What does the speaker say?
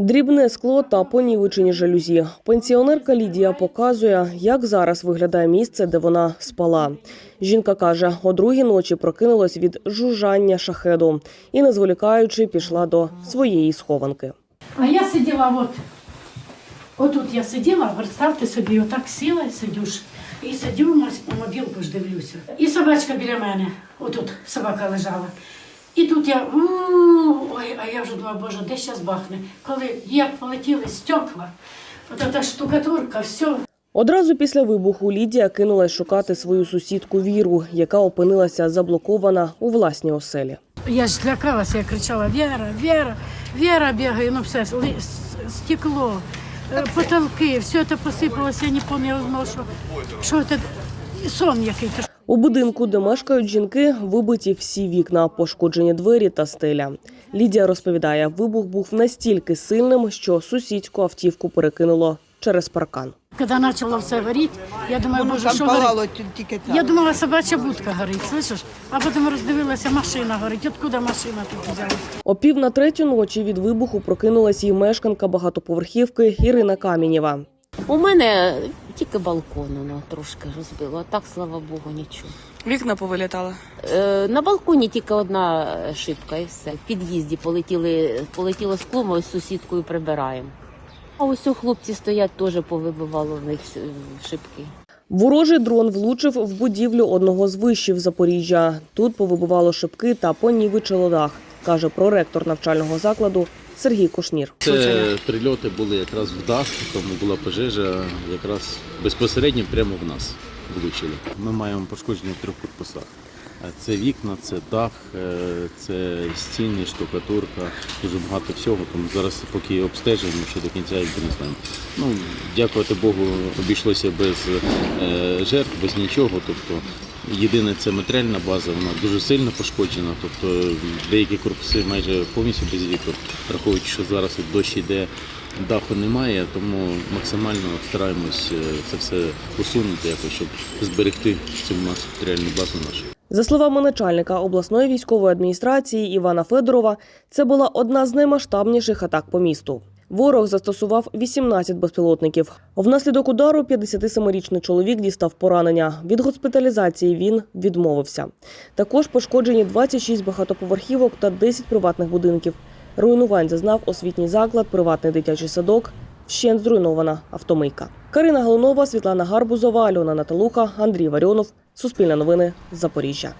Дрібне скло та понівечені жалюзі. Пенсіонерка Лідія показує, як зараз виглядає місце, де вона спала. Жінка каже, о другій ночі прокинулась від жужжання шахеду і, не зволікаючи, пішла до своєї схованки. А я сиділа от. Отут я сиділа, представте собі, отак сіла і сидю ж. І на мобілку ж дивлюся. І собачка біля мене, отут собака лежала. І тут я, у, я вже думаю, боже, де зараз бахне? Коли як полетіли стекла, от та штукатурка, все, Одразу після вибуху Лідія кинулась шукати свою сусідку Віру, яка опинилася заблокована у власній оселі. Я ж злякалася, я кричала: Віра, Віра, Віра бігає, ну все, стекло, е, потолки, все це посипалося, я не пам'ятала, що, що це сон якийсь. У будинку, де мешкають жінки, вибиті всі вікна, пошкоджені двері та стеля. Лідія розповідає, вибух був настільки сильним, що сусідську автівку перекинуло через паркан. Коли почало все горіти, я думаю, боже, що горить? палало тільки там. Я думала, собача будка горить, слышиш? А потім роздивилася, машина горить. Откуда машина тут взялася? О пів на третю ночі від вибуху прокинулась і мешканка багатоповерхівки Ірина Камінєва. У мене тільки балкон воно трошки розбило, а так, слава Богу, нічого. Вікна повилітали. Е, на балконі тільки одна шибка і все. В під'їзді полетіли, полетіло скло, ми з сусідкою прибираємо. А ось у хлопці стоять, теж повибивало в них шибки. Ворожий дрон влучив в будівлю одного з вишів Запоріжжя. Тут повибивало шибки та понівечило дах, каже проректор навчального закладу Сергій Кушнір. Це прильоти були якраз в дах, тому була пожежа якраз безпосередньо прямо в нас влучили. Ми маємо пошкодження в трьох корпусах. Е, Це вікна, це дах, е, це стіни, штукатурка, дуже багато всього. Тому зараз поки обстежуємо, що до кінця якби не знаємо. Ну, дякувати Богу, обійшлося без е, жертв, без нічого. Тобто єдине це матеріальна база, вона дуже сильно пошкоджена. Тобто деякі корпуси майже повністю без вікон, враховуючи, що зараз от дощ йде. Даху немає, тому максимально стараємось е, це все усунути, якось, щоб зберегти цю матеріальну базу нашу. За словами начальника обласної військової адміністрації Івана Федорова, це була одна з наймасштабніших атак по місту. Ворог застосував 18 безпілотників. Внаслідок удару 57-річний чоловік дістав поранення. Від госпіталізації він відмовився. Також пошкоджені 26 багатоповерхівок та 10 приватних будинків. Руйнувань зазнав освітній заклад, приватний дитячий садок. Вщент зруйнована автомийка. Карина Галунова, Світлана Гарбузова, Альона Наталуха, Андрій Варіонов. Суспільне новини. Запоріжжя.